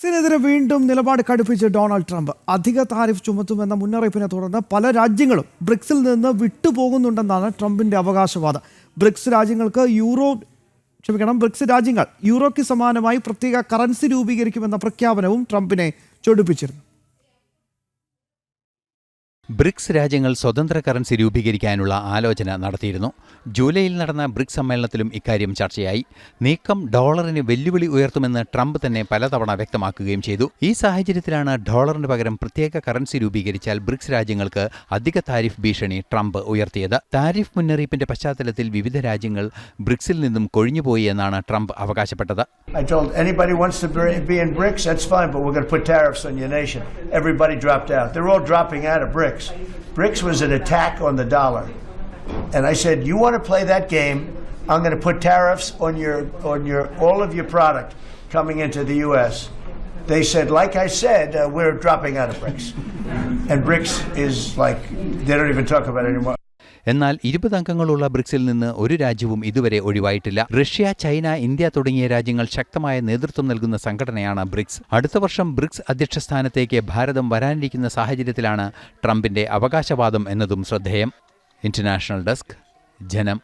ബ്രിക്സിനെതിരെ വീണ്ടും നിലപാട് കടുപ്പിച്ച് ഡൊണാൾഡ് ട്രംപ്. അധിക താരിഫ് ചുമത്തുമെന്ന മുന്നറിയിപ്പിനെ തുടർന്ന് പല രാജ്യങ്ങളും ബ്രിക്സിൽ നിന്ന് വിട്ടുപോകുന്നുണ്ടെന്നാണ് ട്രംപിന്റെ അവകാശവാദം. ബ്രിക്സ് രാജ്യങ്ങൾക്ക് യൂറോ ക്ഷമിക്കണം ബ്രിക്സ് രാജ്യങ്ങൾ യൂറോയ്ക്ക് സമാനമായി പ്രത്യേക കറൻസി രൂപീകരിക്കുമെന്ന പ്രഖ്യാപനവും ട്രംപിനെ ചൊടിപ്പിച്ചിരുന്നു. ബ്രിക്സ് രാജ്യങ്ങൾ സ്വതന്ത്ര കറൻസി രൂപീകരിക്കാനുള്ള ആലോചന നടത്തിയിരുന്നു. ജൂലൈയിൽ നടന്ന ബ്രിക്സ് സമ്മേളനത്തിലും ഇക്കാര്യം ചർച്ചയായി. നീക്കം ഡോളറിന് വെല്ലുവിളി ഉയർത്തുമെന്ന് ട്രംപ് തന്നെ പലതവണ വ്യക്തമാക്കുകയും ചെയ്തു. ഈ സാഹചര്യത്തിലാണ് ഡോളറിന് പകരം പ്രത്യേക കറൻസി രൂപീകരിച്ചാൽ ബ്രിക്സ് രാജ്യങ്ങൾക്ക് അധിക താരിഫ് ഭീഷണി ട്രംപ് ഉയർത്തിയത്. താരിഫ് മുന്നറിയിപ്പിന്റെ പശ്ചാത്തലത്തിൽ വിവിധ രാജ്യങ്ങൾ ബ്രിക്സിൽ നിന്നും കൊഴിഞ്ഞുപോയി എന്നാണ് ട്രംപ് അവകാശപ്പെട്ടത്. BRICS, that's fine, but we're going to put tariffs on your nation. Everybody dropped out. They're all dropping out of BRICS. BRICS was an attack on the dollar. And I said, you want to play that game, I'm going to put tariffs on your on your all of your product coming into the US. They said, like I said, uh, we're dropping out of BRICS. And BRICS is like they don't even talk about it anymore. എന്നാൽ ഇരുപത് അംഗങ്ങളുള്ള ബ്രിക്സിൽ നിന്ന് ഒരു രാജ്യവും ഇതുവരെ ഒഴിവായിട്ടില്ല. Russia China India തുടങ്ങിയ രാജ്യങ്ങൾ ശക്തമായ നേതൃത്വം നൽകുന്ന സംഘടനയാണ് ബ്രിക്സ്. അടുത്ത വർഷം ബ്രിക്സ് അധ്യക്ഷ സ്ഥാനത്തേക്ക് ഭാരതം വരാനിരിക്കുന്ന സാഹചര്യത്തിലാണ് ട്രംപിന്റെ അവകാശവാദം എന്നതും ശ്രദ്ധേയം. ഇന്റർനാഷണൽ ഡെസ്ക് ജനം.